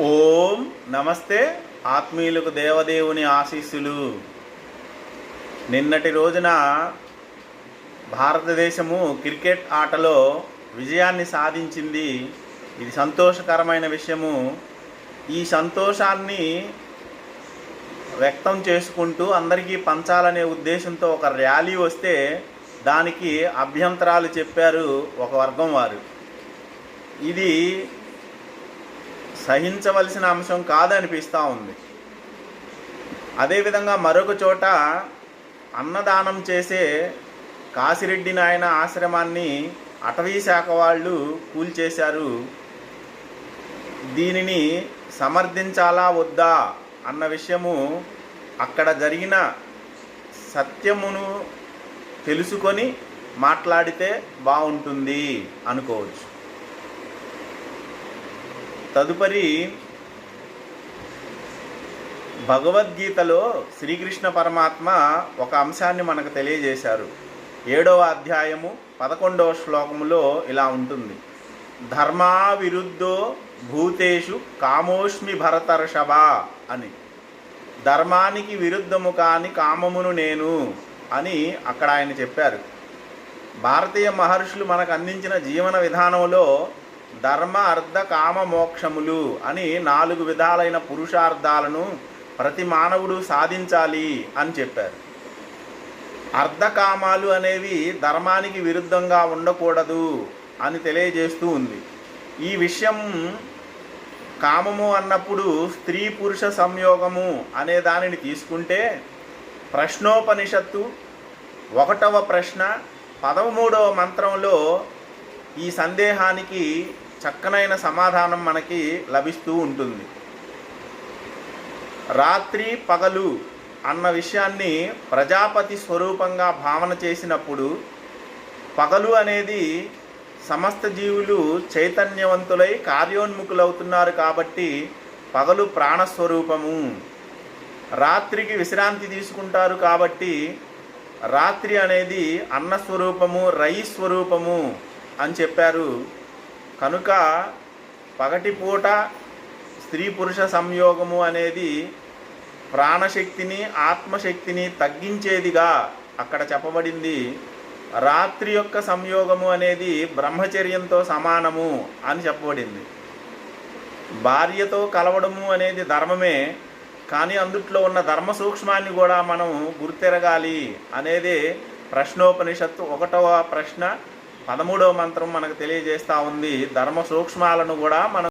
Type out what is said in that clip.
ఓం నమస్తే ఆత్మీయులకు దేవదేవుని ఆశీస్సులు. నిన్నటి రోజున భారతదేశము క్రికెట్ ఆటలో విజయాన్ని సాధించింది. ఇది సంతోషకరమైన విషయము. ఈ సంతోషాన్ని వ్యక్తం చేసుకుంటూ అందరికీ పంచాలనే ఉద్దేశంతో ఒక ర్యాలీ వస్తే దానికి అభ్యంతరాలు చెప్పారు ఒక వర్గం వారు. ఇది సహించవలసిన అంశం కాదనిపిస్తూ ఉంది. అదేవిధంగా మరొక చోట అన్నదానం చేసే కాసిరెడ్డి నాయన ఆశ్రమాన్ని అటవీ శాఖ వాళ్ళు కూల్చేశారు. దీనిని సమర్థించాలా వద్దా అన్న విషయము అక్కడ జరిగిన సత్యమును తెలుసుకొని మాట్లాడితే బాగుంటుంది అనుకోవచ్చు. తదుపరి భగవద్గీతలో శ్రీకృష్ణ పరమాత్మ ఒక అంశాన్ని మనకు తెలియజేశారు. ఏడవ అధ్యాయము పదకొండవ శ్లోకములో ఇలా ఉంటుంది. ధర్మా విరుద్ధో భూతేషు కామోష్మి భరతర్షభ అని. ధర్మానికి విరుద్ధము కాని కామమును నేను అని అక్కడ ఆయన చెప్పారు. భారతీయ మహర్షులు మనకు అందించిన జీవన విధానంలో ధర్మ అర్ధ కామ మోక్షములు అని నాలుగు విధాలైన పురుషార్థాలను ప్రతి మానవుడు సాధించాలి అని చెప్పారు. అర్ధకామాలు అనేవి ధర్మానికి విరుద్ధంగా ఉండకూడదు అని తెలియజేస్తూ ఉంది. ఈ విషయం కామము అన్నప్పుడు స్త్రీ పురుష సంయోగము అనే దానిని తీసుకుంటే ప్రశ్నోపనిషత్తు ఒకటవ ప్రశ్న పదమూడవ మంత్రంలో ఈ సందేహానికి చక్కనైన సమాధానం మనకి లభిస్తూ ఉంటుంది. రాత్రి పగలు అన్న విషయాన్ని ప్రజాపతి స్వరూపంగా భావన చేసినప్పుడు పగలు అనేది సమస్త జీవులు చైతన్యవంతులై కార్యోన్ముఖులవుతున్నారు కాబట్టి పగలు ప్రాణస్వరూపము. రాత్రికి విశ్రాంతి తీసుకుంటారు కాబట్టి రాత్రి అనేది అన్నస్వరూపము రై స్వరూపము. అని చెప్పారు. కనుక పగటిపూట స్త్రీ పురుష సంయోగము అనేది ప్రాణశక్తిని ఆత్మశక్తిని తగ్గించేదిగా అక్కడ చెప్పబడింది. రాత్రి యొక్క సంయోగము అనేది బ్రహ్మచర్యంతో సమానము అని చెప్పబడింది. భార్యతో కలవడము అనేది ధర్మమే కానీ అందుట్లో ఉన్న ధర్మ సూక్ష్మాన్ని కూడా మనం గుర్తెరగాలి అనేదే ప్రశ్నోపనిషత్తు ఒకటవ ప్రశ్న. పదమూడవ మంత్రం మనకు తెలియజేస్తూ ఉంది. ధర్మ సూక్ష్మాలను కూడా మనం